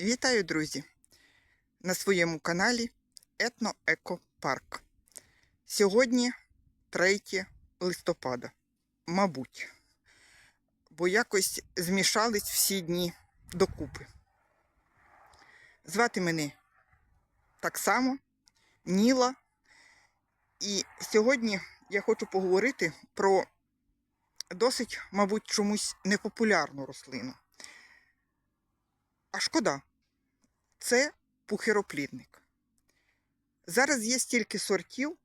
Вітаю, друзі! На своєму каналі Етно-Еко-Парк. Сьогодні 3 листопада. Мабуть, бо якось змішались всі дні докупи. Звати мене так само Ніла. І сьогодні я хочу поговорити про досить, мабуть, чомусь непопулярну рослину. А шкода, це пухироплідник. Зараз є стільки сортів,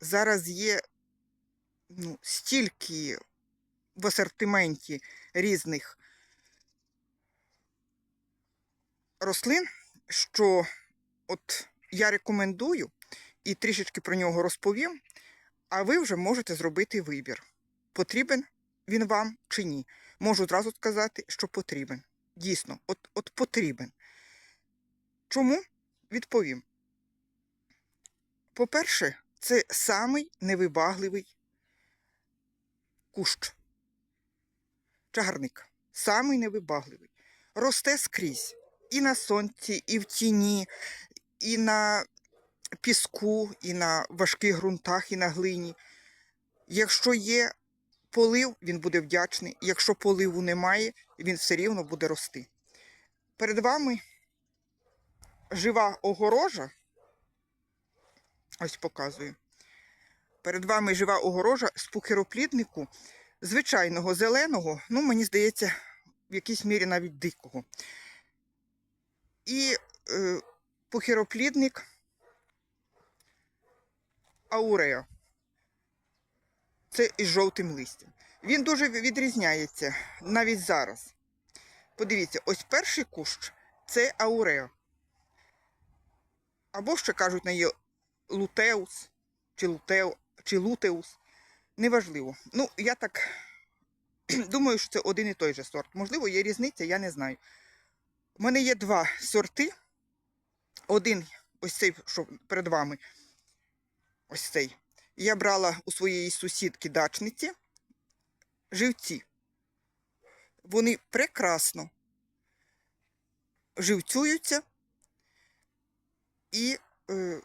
зараз є ну, стільки в асортименті різних рослин, що от я рекомендую і трішечки про нього розповім, а ви вже можете зробити вибір. Потрібен він вам чи ні. Можу одразу сказати, що потрібен. Дійсно, от, от потрібен. Чому? Відповім. По-перше, це самий невибагливий кущ. Чагарник. Самий невибагливий. Росте скрізь. І на сонці, і в тіні, і на піску, і на важких ґрунтах, і на глині. Якщо є полив, він буде вдячний. Якщо поливу немає, він все рівно буде рости. Перед вами жива огорожа. Ось показую. Перед вами жива огорожа з пухиропліднику, звичайного зеленого, ну, мені здається, в якійсь мірі навіть дикого. І е, пухироплідник аурео. Це із жовтим листям. Він дуже відрізняється навіть зараз. Подивіться, ось перший кущ це аурео. Або ще кажуть на її лутеус, чи, лутеу, чи лутеус. Неважливо. Ну, я так думаю, що це один і той же сорт. Можливо, є різниця, я не знаю. У мене є два сорти. Один, ось цей, що перед вами, ось цей. Я брала у своєї сусідки дачниці живці. Вони прекрасно живцюються і е,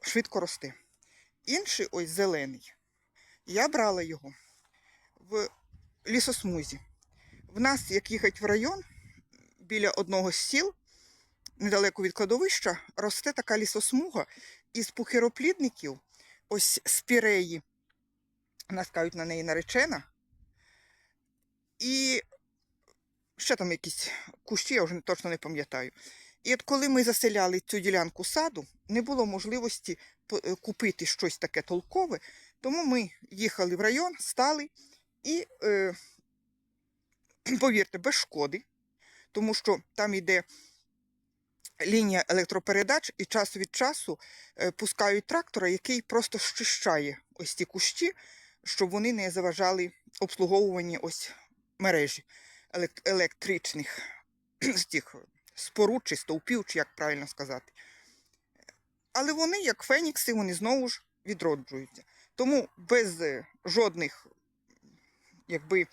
швидко росте. Інший ось зелений. Я брала його в лісосмузі. В нас, як їхати в район, біля одного з сіл, недалеко від кладовища, росте така лісосмуга із пухироплідників, ось спіреї, нас кажуть на неї наречена. І ще там якісь кущі, я вже точно не пам'ятаю. І от коли ми заселяли цю ділянку саду, не було можливості е, купити щось таке толкове, тому ми їхали в район, стали і, е, повірте, без шкоди, тому що там йде лінія електропередач, і час від часу е, пускають трактора, який просто щищає ось ці кущі, щоб вони не заважали обслуговуванні ось мережі електричних з тих споруд чи стовпів, чи як правильно сказати. Але вони, як фенікси, вони знову ж відроджуються. Тому без е, жодних, якби,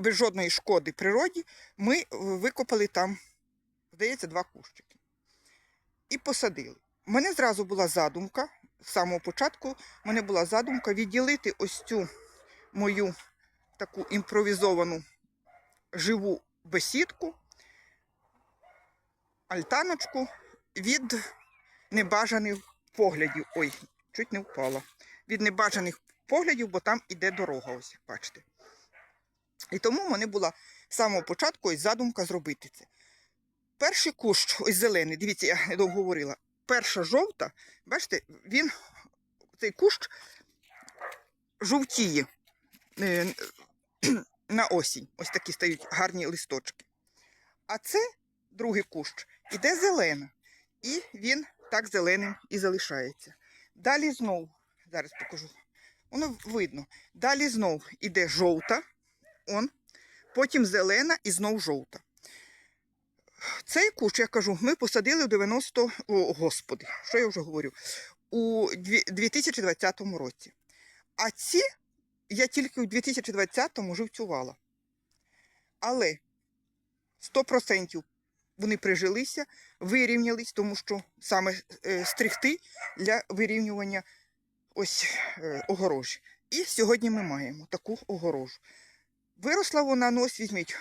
без жодної шкоди природі ми викопали там здається, два кущики. І посадили. У мене зразу була задумка, з самого початку в мене була задумка відділити ось цю мою таку імпровізовану живу бесідку, альтаночку від небажаних поглядів. Ой, чуть не впала. Від небажаних поглядів, бо там іде дорога, ось бачите. І тому в мене була з самого початку ось задумка зробити це. Перший кущ, ось зелений, дивіться, я недовго говорила. Перша жовта, бачите, він, цей кущ жовтіє е, на осінь. Ось такі стають гарні листочки. А це другий кущ іде зелена. І він так зеленим і залишається. Далі знов, зараз покажу, воно видно. Далі знов іде жовта, он, потім зелена і знов жовта. Цей кущ, я кажу, ми посадили в 90, о, господи, що я вже говорю, у 2020 році. А ці я тільки у 2020-му живцювала. Але 100% вони прижилися, вирівнялись, тому що саме е, стригти для вирівнювання ось е, огорожі. І сьогодні ми маємо таку огорожу. Виросла вона, ну ось візьміть,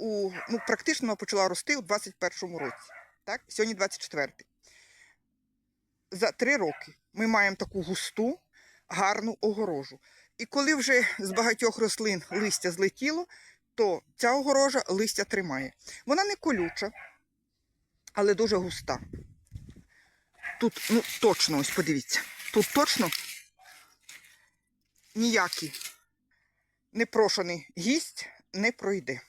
у, ну, практично почала рости у 21-му році. Так? Сьогодні 24-й. За три роки ми маємо таку густу, гарну огорожу. І коли вже з багатьох рослин листя злетіло, то ця огорожа листя тримає. Вона не колюча, але дуже густа. Тут, ну, точно, ось подивіться, тут точно ніякий непрошений гість не пройде.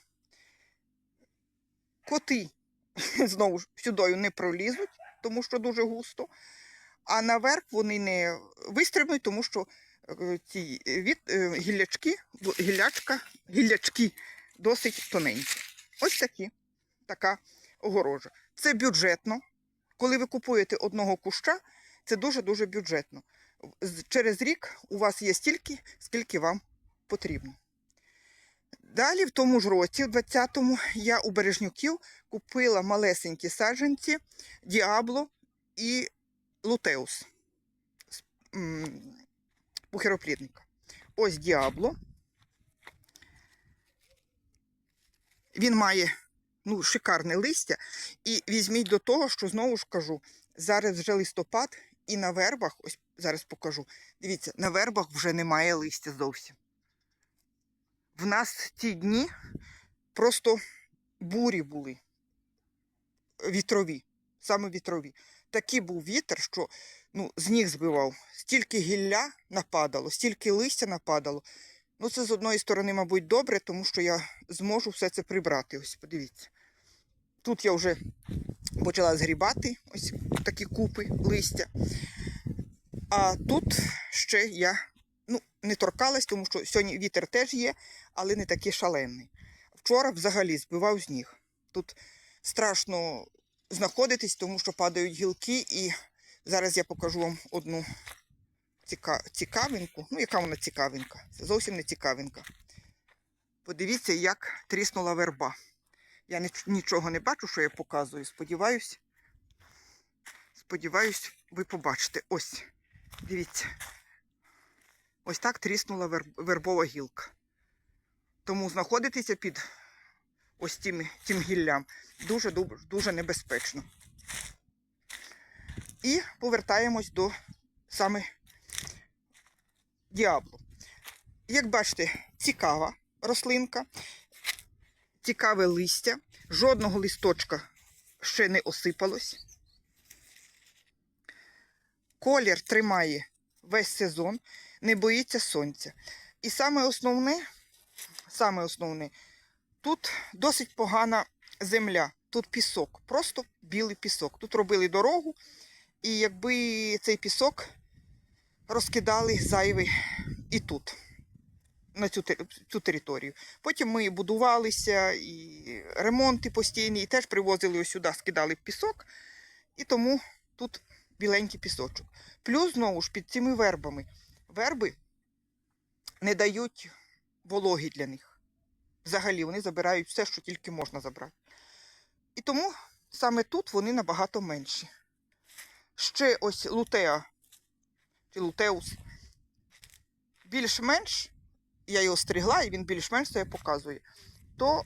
Коти знову ж сюдою не пролізуть, тому що дуже густо, а наверх вони не вистрибнуть, тому що е, ці від, е, гіллячки, бо- гіллячка, гіллячки досить тоненькі. Ось такі, така огорожа. Це бюджетно. Коли ви купуєте одного куща, це дуже-дуже бюджетно. Через рік у вас є стільки, скільки вам потрібно. Далі, в тому ж році, в 20-му, я у Бережнюків купила малесенькі саджанці Діабло і Лутеус з м, пухироплідника. Ось Діабло. Він має ну, шикарне листя. І візьміть до того, що знову ж кажу, зараз вже листопад, і на вербах, ось зараз покажу. Дивіться, на вербах вже немає листя зовсім. В нас ті дні просто бурі були вітрові, саме вітрові. Такий був вітер, що ну, з ніг збивав. Стільки гілля нападало, стільки листя нападало. Ну, це з одної сторони, мабуть, добре, тому що я зможу все це прибрати. Ось, подивіться. Тут я вже почала згрібати ось такі купи листя. А тут ще я ну, не торкалась, тому що сьогодні вітер теж є, але не такий шалений. Вчора взагалі збивав з ніг. Тут страшно знаходитись, тому що падають гілки, і зараз я покажу вам одну ціка... цікавинку. Ну, яка вона цікавинка? Це зовсім не цікавинка. Подивіться, як тріснула верба. Я нічого не бачу, що я показую. Сподіваюсь, сподіваюсь, ви побачите. Ось, дивіться. Ось так тріснула вербова гілка. Тому знаходитися під ось тим, тим гіллям дуже, дуже, небезпечно. І повертаємось до саме діаблу. Як бачите, цікава рослинка, цікаве листя, жодного листочка ще не осипалось. Колір тримає весь сезон, не боїться сонця. І саме основне, саме основне, тут досить погана земля, тут пісок, просто білий пісок. Тут робили дорогу, і якби цей пісок розкидали зайвий і тут, на цю, цю територію. Потім ми будувалися, і ремонти постійні, і теж привозили сюди, скидали пісок, і тому тут біленький пісочок. Плюс, знову ж, під цими вербами. Верби не дають вологі для них. Взагалі вони забирають все, що тільки можна забрати. І тому саме тут вони набагато менші. Ще ось лутеа чи лутеус більш-менш, я його стригла, і він більш-менш себе показує, то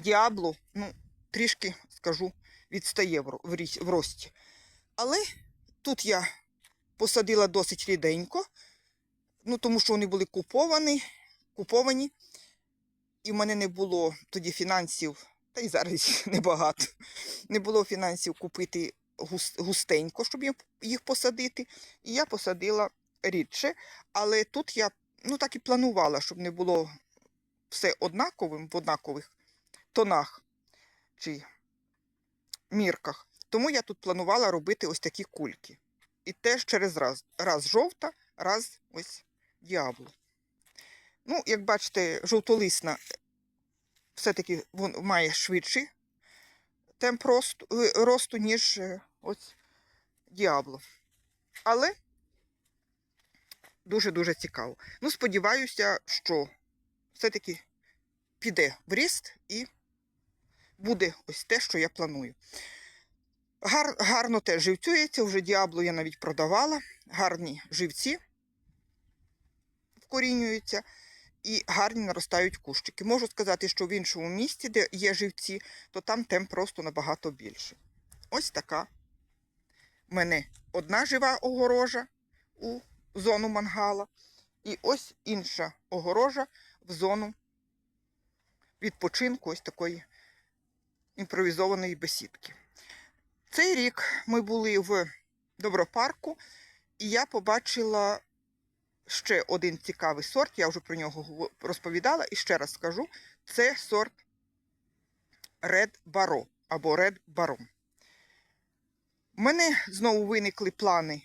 діабло, ну, трішки скажу, відстає в рості. Але тут я посадила досить ріденько, ну, тому що вони були куповані, куповані, і в мене не було тоді фінансів, та й зараз небагато. Не було фінансів купити густенько, щоб їх посадити. І я посадила рідше. Але тут я ну, так і планувала, щоб не було все однаковим в однакових тонах чи мірках. Тому я тут планувала робити ось такі кульки. І теж через раз. Раз жовта, раз ось діабло. Ну, як бачите, жовтолисна все-таки вон має швидший темп росту, е, росту ніж е, ось діабло. Але дуже-дуже цікаво. Ну, сподіваюся, що все-таки піде в ріст і буде ось те, що я планую. Гар, гарно теж живцюється, вже діабло я навіть продавала. Гарні живці вкорінюються і гарні наростають кущики. Можу сказати, що в іншому місці, де є живці, то там тем просто набагато більше. Ось така в мене одна жива огорожа у зону мангала, і ось інша огорожа в зону відпочинку ось такої імпровізованої бесідки. Цей рік ми були в Добропарку, і я побачила ще один цікавий сорт. Я вже про нього розповідала і ще раз скажу: це сорт Red Baro або Red Baron. У мене знову виникли плани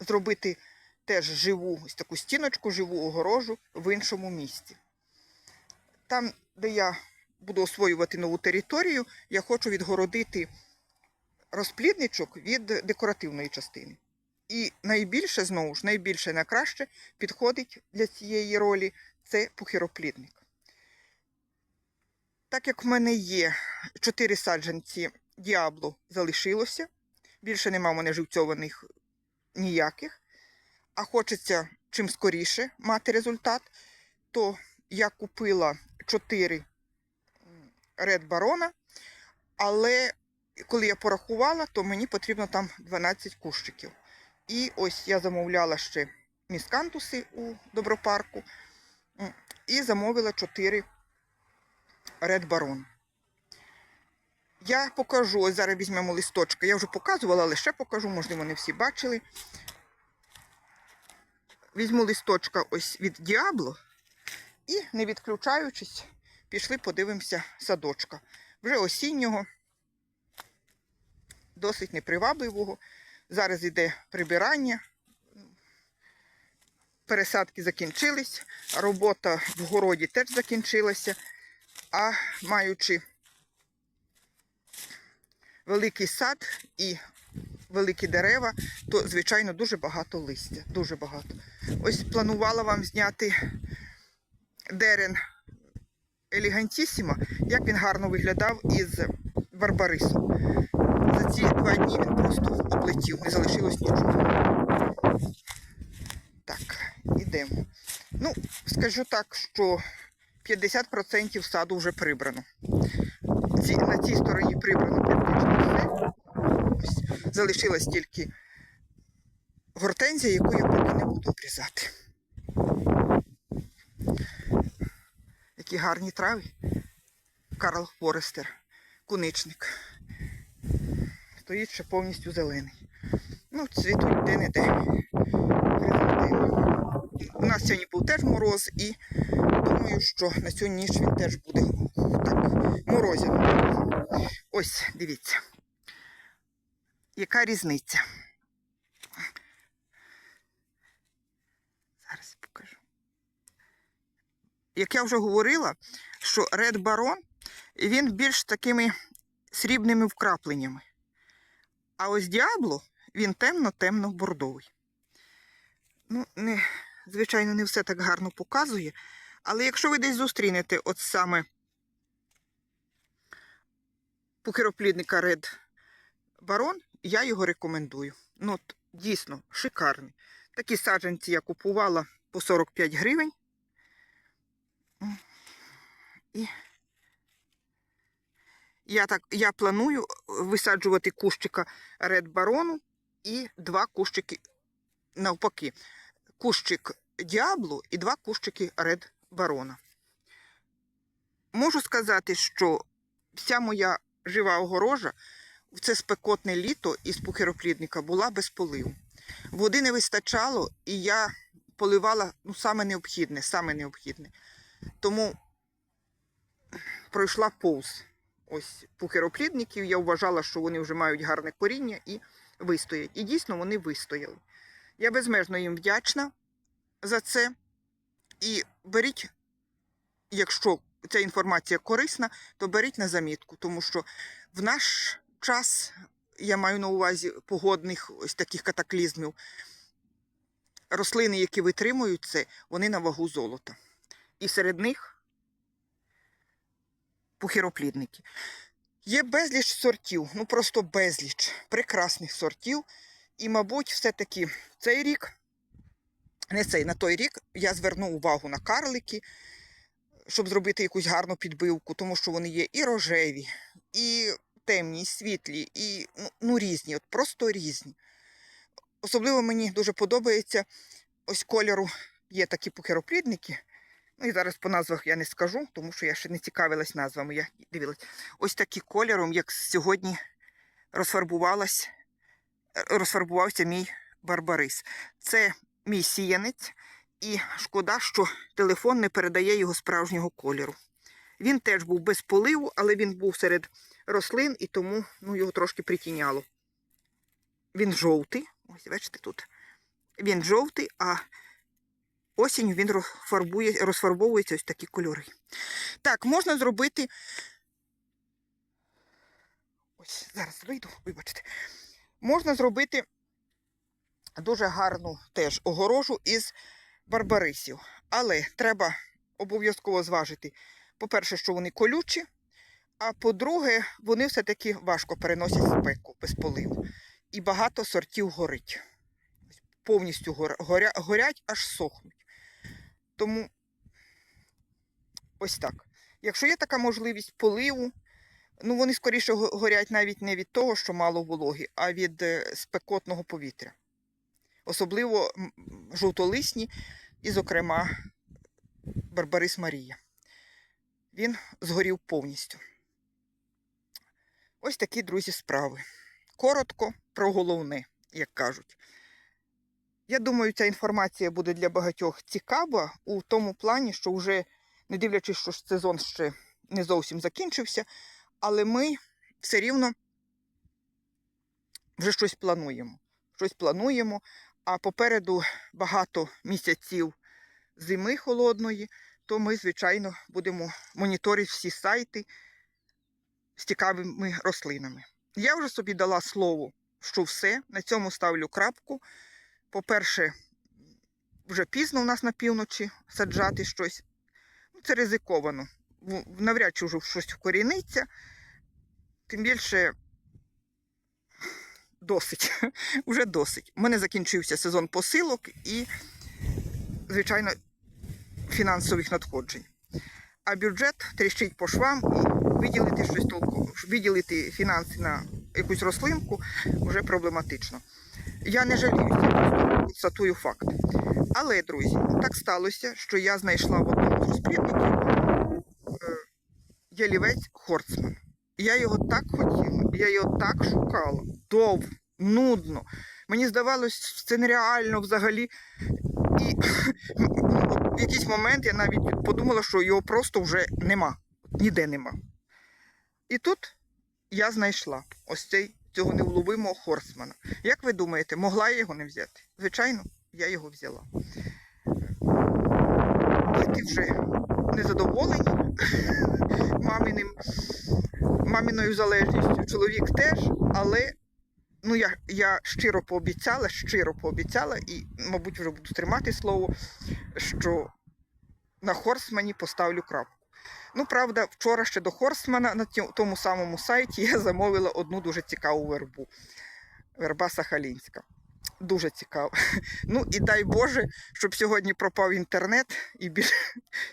зробити теж живу ось таку стіночку, живу огорожу в іншому місці. Там, де я буду освоювати нову територію, я хочу відгородити розплідничок від декоративної частини. І найбільше, знову ж, найбільше найкраще підходить для цієї ролі це пухироплідник. Так як в мене є чотири саджанці діабло залишилося, більше нема в мене живцьованих ніяких, а хочеться чим скоріше мати результат, то я купила 4 Red Барона, але коли я порахувала, то мені потрібно там 12 кущиків. І ось я замовляла ще міскантуси у Добропарку і замовила 4 Red Baron. Я покажу, ось зараз візьмемо листочка. Я вже показувала, але ще покажу, можливо, не всі бачили. Візьму листочка ось від Діабло і, не відключаючись, пішли подивимося садочка. Вже осіннього, досить непривабливого. Зараз йде прибирання. Пересадки закінчились, робота в городі теж закінчилася, а маючи великий сад і великі дерева, то, звичайно, дуже багато листя. Дуже багато. Ось планувала вам зняти дерен елегантісіма, як він гарно виглядав із барбарисом. За ці два дні він просто облетів, не залишилось нічого. Так, ідемо. Ну, скажу так, що 50% саду вже прибрано. Ці, на цій стороні прибрано практично все. Залишилась тільки гортензія, яку я поки не буду обрізати. Які гарні трави. Карл Форестер, куничник. Стоїть ще повністю зелений. Ну, цвітуть де-не-де. У нас сьогодні був теж мороз, і думаю, що на цю ніч він теж буде так морозяний. Ось, дивіться. Яка різниця? Зараз покажу. Як я вже говорила, що Red Baron, він більш такими срібними вкрапленнями. А ось Діабло, він темно-темно бордовий. Ну, не, звичайно, не все так гарно показує. Але якщо ви десь зустрінете от саме пукероплідника Red Baron, я його рекомендую. Ну, от, дійсно, шикарний. Такі саджанці я купувала по 45 гривень. І я, так, я планую висаджувати кущика Red Baron і два кущики навпаки. Кущик Діабло і два кущики Ред Барона. Можу сказати, що вся моя жива огорожа в це спекотне літо із пухироплідника була без поливу. Води не вистачало, і я поливала ну, саме необхідне, саме необхідне. Тому пройшла повз ось пухироплідників. Я вважала, що вони вже мають гарне коріння і вистоять. І дійсно вони вистояли. Я безмежно їм вдячна за це. І беріть, якщо ця інформація корисна, то беріть на замітку, тому що в наш час, я маю на увазі погодних ось таких катаклізмів, рослини, які витримують це, вони на вагу золота. І серед них пухироплідники. Є безліч сортів, ну просто безліч прекрасних сортів. І, мабуть, все-таки цей рік, не цей, на той рік я зверну увагу на карлики, щоб зробити якусь гарну підбивку, тому що вони є і рожеві, і темні, і світлі, і ну, ну різні, от просто різні. Особливо мені дуже подобається ось кольору. Є такі пукероплідники. Ну і зараз по назвах я не скажу, тому що я ще не цікавилась назвами. Я дивилась. Ось такі кольором, як сьогодні е, розфарбувався мій барбарис. Це мій сіянець, і шкода, що телефон не передає його справжнього кольору. Він теж був без поливу, але він був серед рослин і тому ну, його трошки притіняло. Він жовтий. Ось, бачите, тут. Він жовтий, а осінню він розфарбує, розфарбовується ось такі кольори. Так, можна зробити. Ось, зараз вийду, вибачте. Можна зробити дуже гарну теж огорожу із барбарисів. Але треба обов'язково зважити, по-перше, що вони колючі, а по-друге, вони все-таки важко переносять спеку без поливу. І багато сортів горить. Повністю горя, горять, аж сохнуть. Тому ось так. Якщо є така можливість поливу, ну вони скоріше горять навіть не від того, що мало вологи, а від е, спекотного повітря. Особливо жовтолисні і, зокрема, Барбарис Марія. Він згорів повністю. Ось такі, друзі, справи. Коротко про головне, як кажуть. Я думаю, ця інформація буде для багатьох цікава у тому плані, що вже, не дивлячись, що сезон ще не зовсім закінчився, але ми все рівно вже щось плануємо. Щось плануємо, а попереду багато місяців зими холодної, то ми, звичайно, будемо моніторити всі сайти з цікавими рослинами. Я вже собі дала слово, що все. На цьому ставлю крапку. По-перше, вже пізно у нас на півночі саджати щось. Ну, Це ризиковано. Навряд чи вже щось вкоріниться. Тим більше досить. Уже досить. У мене закінчився сезон посилок і, звичайно, фінансових надходжень. А бюджет тріщить по швам і виділити щось толково, виділити фінанси на якусь рослинку вже проблематично. Я не жаліюся, констатую факт. Але, друзі, так сталося, що я знайшла в одному з розплідників е, ялівець Хорцман. Я його так хотіла, я його так шукала. Довго, нудно. Мені здавалось, це нереально взагалі. І ну, в якийсь момент я навіть подумала, що його просто вже нема. Ніде нема. І тут я знайшла ось цей цього невловимого Хорсмана. Як ви думаєте, могла я його не взяти? Звичайно, я його взяла. Діти вже незадоволені маминим, маминою залежністю. Чоловік теж, але ну, я, я щиро пообіцяла, щиро пообіцяла і, мабуть, вже буду тримати слово, що на Хорсмані поставлю крапку. Ну, правда, вчора ще до Хорсмана на тому самому сайті я замовила одну дуже цікаву вербу. Верба Сахалінська. Дуже цікаво. Ну і дай Боже, щоб сьогодні пропав інтернет і більше,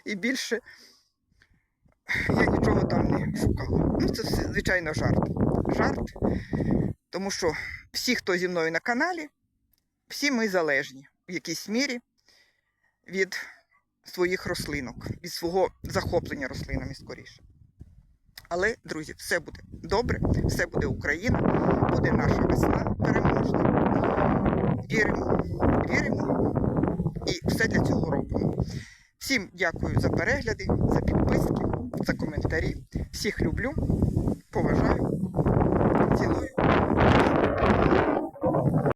і більше я нічого там не шукала. Ну, це звичайно, жарт. Жарт. Тому що всі, хто зі мною на каналі, всі ми залежні в якійсь мірі від своїх рослинок, від свого захоплення рослинами скоріше. Але, друзі, все буде добре, все буде Україна, буде наша весна переможна. Віримо, віримо і все для цього робимо. Всім дякую за перегляди, за підписки, за коментарі. Всіх люблю, поважаю.